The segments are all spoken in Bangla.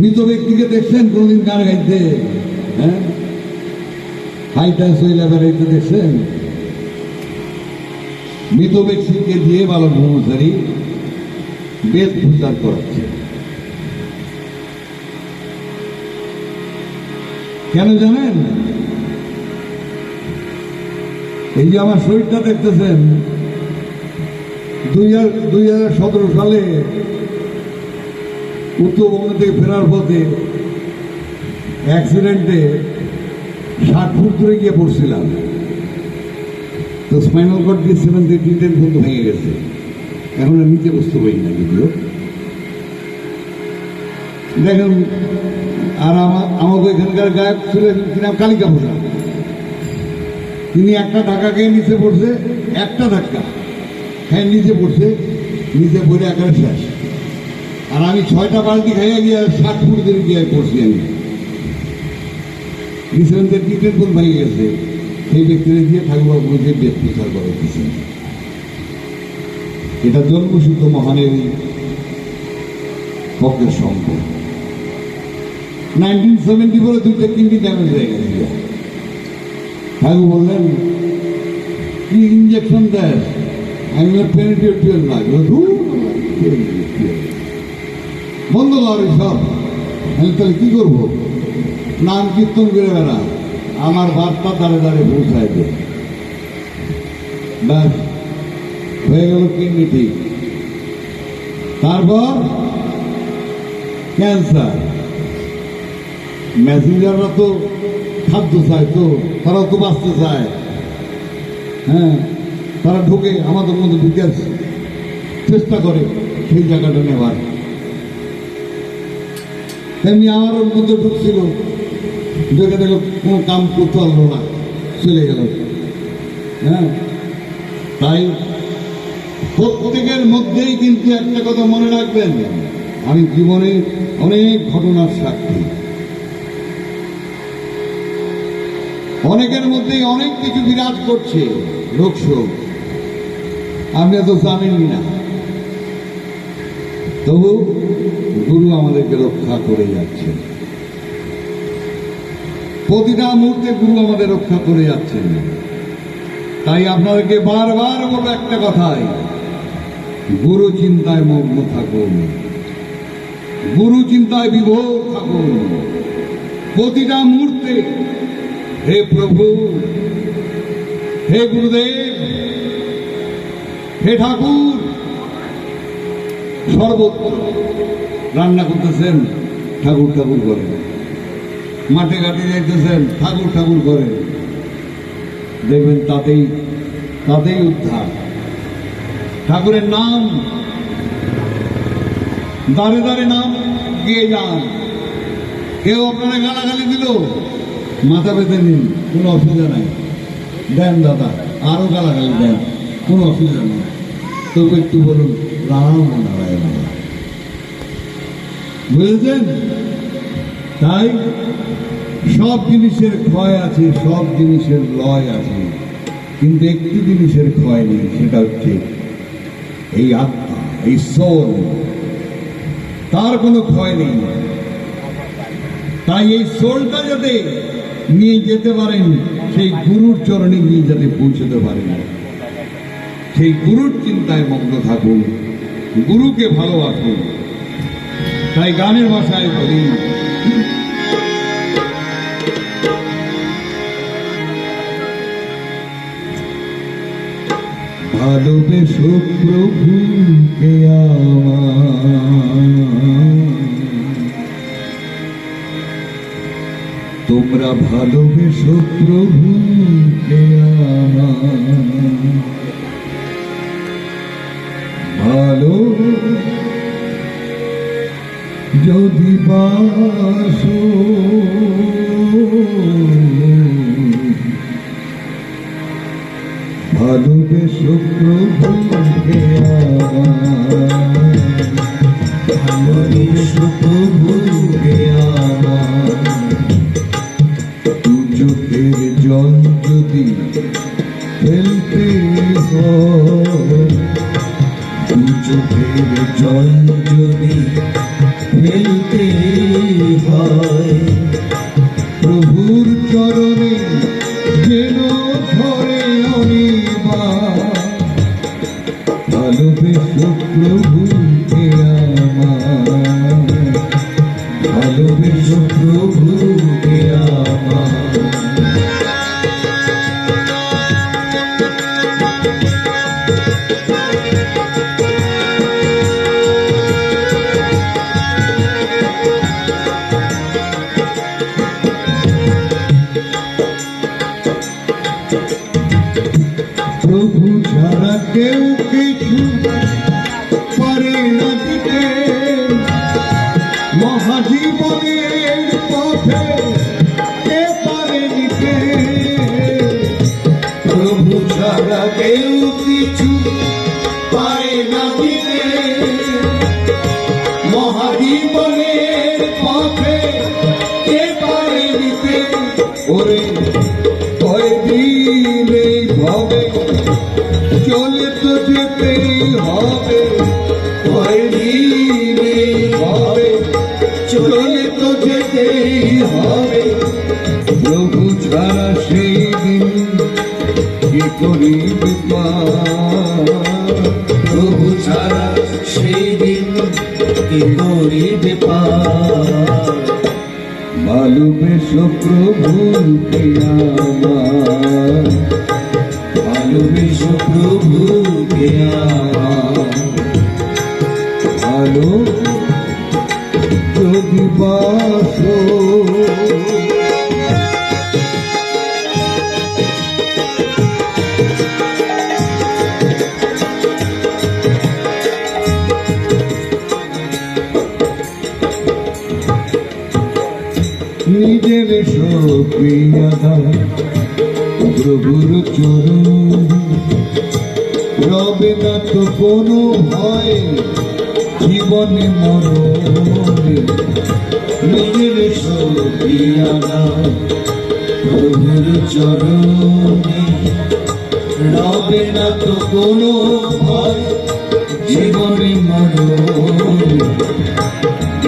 মৃত ব্যক্তিকে দেখছেন কোনদিন গান গাইতে? হ্যাঁ? বেড়াইতে দেখছেন? মৃত ব্যক্তিকে দিয়ে ভালো ব্রহ্মচারী বেদ প্রচার করাচ্ছে। কেন জানেন? এই যে আমার শরীরটা দেখতেছেন, দুই হাজার সালে উত্তরবঙ্গ থেকে ফেরার পথে অ্যাক্সিডেন্টে ষাট ফুট দূরে গিয়ে পড়ছিলাম। তো স্পাইনাল কর্ড দিয়ে সেভেন থেকে টেন ফুট ভেঙে গেছে। এখন আর নিচে বসতে পারি না যদিও দেখেন, আর আমার আমাকে এখানকার গায়ক ছিলেন কিনা কালিকা প্রসাদ তিনি একটা ধাক্কা খেয়ে নিচে পড়ছে, একটা ধাক্কা হ্যাঁ নিচে পড়ছে, নিচে পড়ে একেবারে শেষ। আর আমি ছয়টা বালতি খাইয়া গিয়ে ষাট ফুট ধরে গিয়ে পড়ছি আমি টিটের কোন ভেঙে গেছে সেই ব্যক্তিদের দিয়ে ঠাকুর বেদ প্রচার করে দিচ্ছেন এটা জন্মসূত্র মহানের পক্ষের সম্পদ নাইনটিন সেভেন্টি ফোরে দুইটা কিডনি ড্যামেজ হয়ে গেছে ঠাকুর বললেন কি ইঞ্জেকশন দেয় আমি পেনিটিভ টুয়েলভ লাগল বন্ধ কর সব। আমি তাহলে কি করব? নাম কীর্তন করে বেড়া। আমার বার্তা দাঁড়ে দাঁড়িয়ে পৌঁছায় দে ব্যাস, হয়ে গেল কিডনি ঠিক তারপর ক্যান্সার। মেসেঞ্জাররা তো খাদ্য চায় তো, তারাও তো বাঁচতে চায়। হ্যাঁ তারা ঢুকে আমাদের মধ্যে ঢুকে চেষ্টা করে সেই জায়গাটা নেবার। তেমনি আমার ওর মধ্যে ঢুকছিল। দেখে দেখো কোনো কাম করতে পারল না। চলে গেল। হ্যাঁ? তাই প্রত্যেকের মধ্যেই কিন্তু একটা কথা মনে রাখবেন, আমি জীবনে অনেক ঘটনার সাক্ষী। অনেকের মধ্যেই অনেক কিছু বিরাজ করছে লোকশোক আপনি তো জানেনই না। তবু গুরু আমাদেরকে রক্ষা করে যাচ্ছে প্রতিটা মুহূর্তে গুরু আমাদের রক্ষা করে যাচ্ছেন। তাই আপনাদেরকে বারবার বলব একটা কথাই, গুরু চিন্তায় মগ্ন থাকুন। গুরু চিন্তায় বিভোর থাকুন। প্রতিটা মুহূর্তে হে প্রভু, হে গুরুদেব, হে ঠাকুর সর্বত্র রান্না করতেছেন, ঠাকুর ঠাকুর করেন মাঠে ঘাটে যাইতেছেন, ঠাকুর ঠাকুর করেন দেখবেন তাতেই তাতেই উদ্ধার। ঠাকুরের নাম দাঁড়ে দাঁড়ে নাম গিয়ে যান। কেউ আপনারা গালাগালি দিল, মাথা পেতে নিন, কোনো অসুবিধা নাই। দেন দাদা আরও গালাগালি দেন, কোনো অসুবিধা নেই। তবু একটু বলুন রাম নারায়ণ বুঝেছেন তাই সব জিনিসের ক্ষয় আছে সব জিনিসের লয় আছে কিন্তু একটি জিনিসের ক্ষয় নেই সেটা হচ্ছে এই আত্মা এই সোল তার কোনো ক্ষয় নেই তাই এই সোলটা যাতে নিয়ে যেতে পারেন সেই গুরুর চরণে নিয়ে যাতে পৌঁছতে পারেন সেই গুরুর চিন্তায় মগ্ন থাকুন গুরুকে ভালোবাসুন। তাই গানের ভাষায় বলি। ভালোবেসো প্রভুকে তোমরা ভালোবেসো প্রভুকে আমার। ভালো যদি বাসো ভালোবেসো প্রভুকে ভালোবেসো প্রভুকে চরণে যেন ধরে অনিবা আমার। ভালোবেসো প্রভুকে প্রভু ছাড়া কেউ কিছু পারে না দিতে মহাজীবনের পথে কে পারে নিতে প্রভু ছাড়া কেউ কিছু পারে ভবে চলে তো যেতেই হবে। প্রভু ছাড়া সেই দিন কি করিবে প্রভু ছাড়া সেই দিন কি করিবে ভালোবেসো আমার ভালোবেসো প্রভুকে আমার ভালো যদি বাসো নিজের সক্রিয়তা প্রভুর চরণ। রবে না তো কোনো ভয় জীবনে মরণে নিজের সবিয়ানা প্রভুর চরণে রবে না তো কোনো ভয় জীবনে মরণে।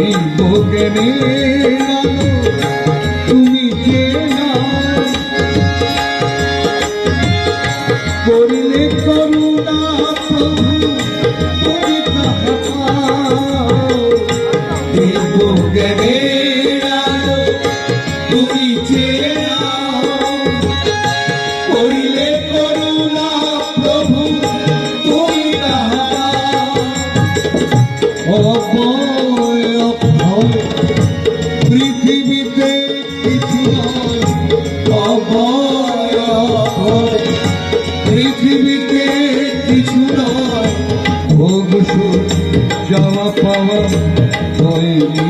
এই সুখ যাওয়া পাওয়া হয়নি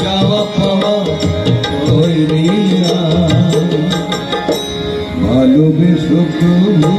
চাওয়া পাওয়া তৈরি না ভালোবেসো তুমি